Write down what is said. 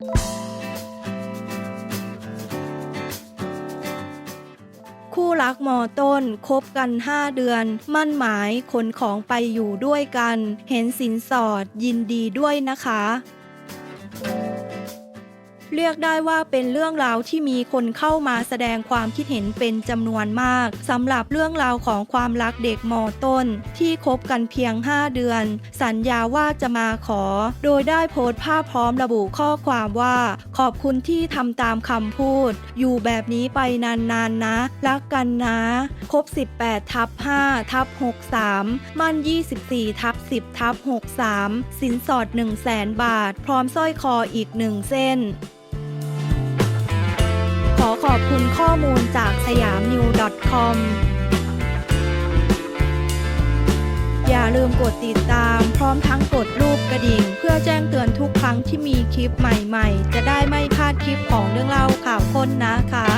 คู่รักมอต้นคบกัน 5 เดือน มั่นหมายขนของไปอยู่ด้วยกัน เห็นสินสอดยินดีด้วยนะคะ เรียกได้ว่าเป็นเรื่องราวที่มีคนเข้ามาแสดงความคิดเห็นเป็นจำนวนมากสำหรับเรื่องราวของความรักเด็กมอต้น ที่คบกันเพียง 5 เดือน สัญญาว่าจะมาขอ โดยได้โพสต์ภาพพร้อมระบุข้อความว่า ขอบคุณที่ทำตามคำพูด อยู่แบบนี้ไปนานๆนนะรักกันนะ ครบ 18ทับ5ทับ63 มั่น 24ทับ10ทับ63 สินสอด 1 0 0 0 0แสนบาท พร้อมสร้อยคออีก1เส้น อขอบคุณข้อมูลจากสยามนิว .com อย่าลืมกดติดตามพร้อมทั้งกดรูปกระดิ่ง เพื่อแจ้งเตือนทุกครั้งที่มีคลิปใหม่ๆ จะได้ไม่พลาดคลิปของเรื่องเล่าข่าวค้นนะคะ